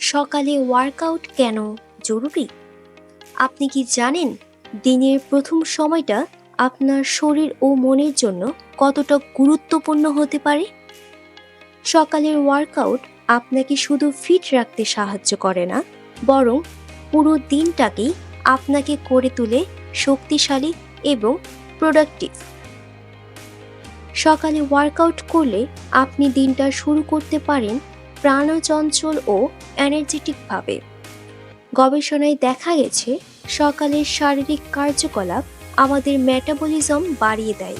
সকালে ওয়ার্কআউট কেন জরুরি? আপনি কি জানেন দিনের প্রথম সময়টা আপনার শরীর ও মনের জন্য কতটা গুরুত্বপূর্ণ হতে পারে? সকালের ওয়ার্কআউট আপনাকে শুধু ফিট রাখতে সাহায্য করে না, বরং পুরো দিনটাকেই আপনাকে করে তোলে শক্তিশালী এবং প্রোডাক্টিভ সকালে ওয়ার্কআউট করলে আপনি দিনটা শুরু করতে পারেন প্রাণচঞ্চল ও এনার্জেটিকভাবে গবেষণায় দেখা গেছে, সকালের শারীরিক কার্যকলাপ আমাদের মেটাবলিজম বাড়িয়ে দেয়,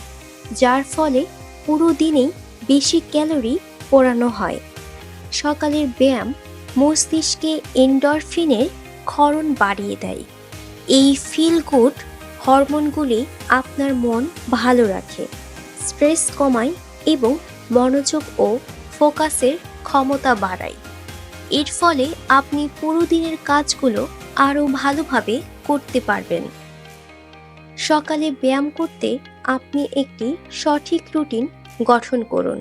যার ফলে পুরো দিনেই বেশি ক্যালোরি পোড়ানো হয়। সকালের ব্যায়াম মস্তিষ্কে এন্ডরফিনের ক্ষরণ বাড়িয়ে দেয়। এই ফিল গুড হরমোনগুলি আপনার মন ভালো রাখে স্ট্রেস কমায় এবং মনোযোগ ও ফোকাসের ক্ষমতা বাড়ায়। এর ফলে আপনি পুরো দিনের কাজগুলো আরও ভালোভাবে করতে পারবেন। সকালে ব্যায়াম করতে আপনি একটি সঠিক রুটিন গঠন করুন।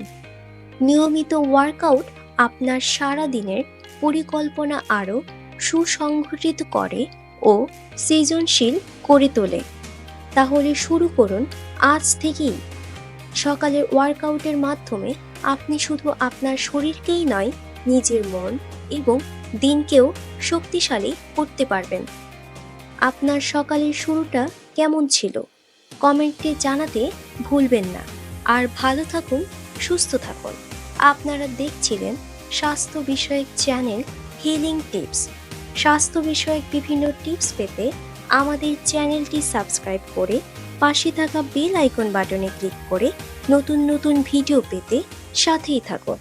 নিয়মিত ওয়ার্কআউট আপনার সারা দিনের পরিকল্পনা আরও সুসংগঠিত করে ও সৃজনশীল করে তোলে। তাহলে শুরু করুন আজ থেকেই। সকালের ওয়ার্কআউটের মাধ্যমে আপনি শুধু আপনার শরীরকেই নয়, নিজের মন এবং দিনকেও শক্তিশালী করতে পারবেন। আপনার সকালের শুরুটা কেমন ছিল? কমেন্টে জানাতে ভুলবেন না। আর ভালো থাকুন, সুস্থ থাকুন। আপনারা দেখছিলেন স্বাস্থ্য বিষয়ক চ্যানেল হিলিং টিপস স্বাস্থ্য বিষয়ক বিভিন্ন টিপস পেতে আমাদের চ্যানেলটি সাবস্ক্রাইব করে পাশে থাকা বেল আইকন বাটনে ক্লিক করে নতুন নতুন ভিডিও পেতে সাথেই থাকুন।